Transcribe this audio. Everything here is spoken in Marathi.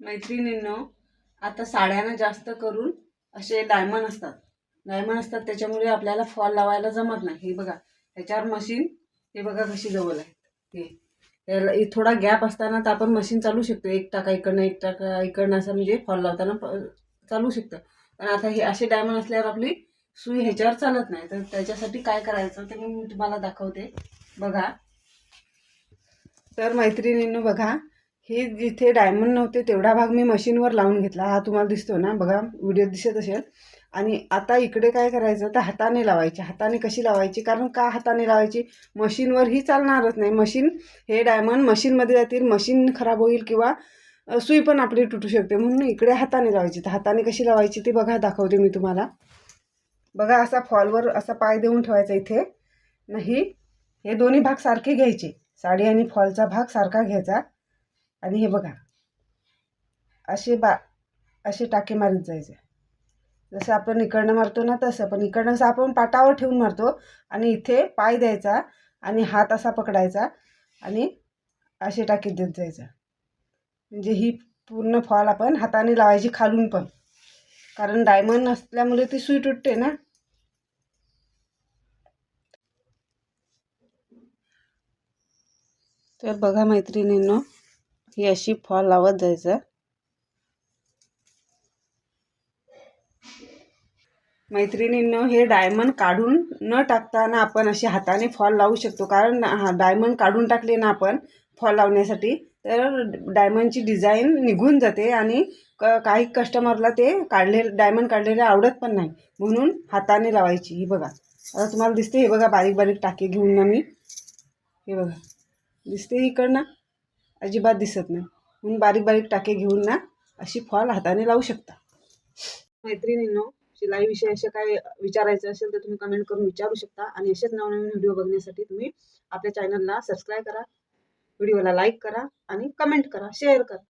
मैत्रिणींनो आता साड्यांना जास्त करून असे डायमंड असतात. डायमंड असतात त्याच्यामुळे आपल्याला फॉल लावायला जमत नाही. हे बघा ह्याच्यावर मशीन हे बघा कशी जवळ आहे. हे त्याला थोडा गॅप असताना तर आपण मशीन चालू शकतो. एक टाका इकडनं एक टाका इकडनं असं म्हणजे फॉल लावताना प- चालू शकतं. पण आता हे असे डायमंड असल्यावर आपली सुई ह्याच्यावर चालत नाही. तर त्याच्यासाठी काय करायचं ते मी तुम्हाला दाखवते. बघा. तर मैत्रिणींनो बघा. हे जिथे डायमंड नव्हते तेवढा भाग मी मशीनवर लावून घेतला. हा तुम्हाला दिसतो ना? बघा व्हिडिओ दिसत असेल. आणि आता इकडे काय करायचं? तर हाताने लावायची. हाताने कशी लावायची? कारण का हाताने लावायची? मशीनवर ही चालणारच नाही. मशीन हे डायमंड मशीनमध्ये जातील. मशीन खराब होईल किंवा सुई पण आपली तुटू शकते. म्हणून इकडे हाताने लावायची. तर हाताने कशी लावायची ती बघा दाखवते मी तुम्हाला. बघा असा फॉलवर असा पाय देऊन ठेवायचा इथे. नाही. हे दोन्ही भाग सारखे घ्यायचे. साडी आणि फॉलचा भाग सारखा घ्यायचा. आणि हे बघा. असे बा असे टाके मारीत जायचे. जसं आपण इकडनं मारतो ना तसं पण इकडनं असं आपण पाटावर ठेवून मारतो आणि इथे पाय द्यायचा आणि हात असा पकडायचा आणि असे टाके देत जायचं. म्हणजे ही पूर्ण फॉल आपण हाताने लावायची खालून पण. कारण डायमंड असल्यामुळे ती सुई तुटते ना. तर बघा मैत्रिणींनो ही अशी फॉल लावत जायचं. मैत्रिणींनो हे डायमंड काढून न टाकताना आपण अशी हाताने फॉल लावू शकतो. कारण हा डायमंड काढून टाकले ना आपण फॉल लावण्यासाठी तर डायमंडची डिझाईन निघून जाते आणि क काही कस्टमरला ते काढले डायमंड काढलेले आवडत पण नाही. म्हणून हाताने लावायची. ही बघा. आता तुम्हाला दिसते हे बघा बारीक बारीक टाके घेऊन ना मी. हे बघा. दिसते इकडनं? अजिबात दिसत नाही. म्हणून बारीक बारीक टाके घेऊन ना अशी फॉल हाताने लावू शकता. मैत्रिणींनो शिलाईविषयी असं काय विचारायचं असेल तर तुम्ही कमेंट करून विचारू शकता आणि असेच नवनवीन व्हिडिओ बघण्यासाठी तुम्ही आपल्या चॅनलला सबस्क्राईब करा व्हिडिओला लाईक करा आणि कमेंट करा शेअर करा.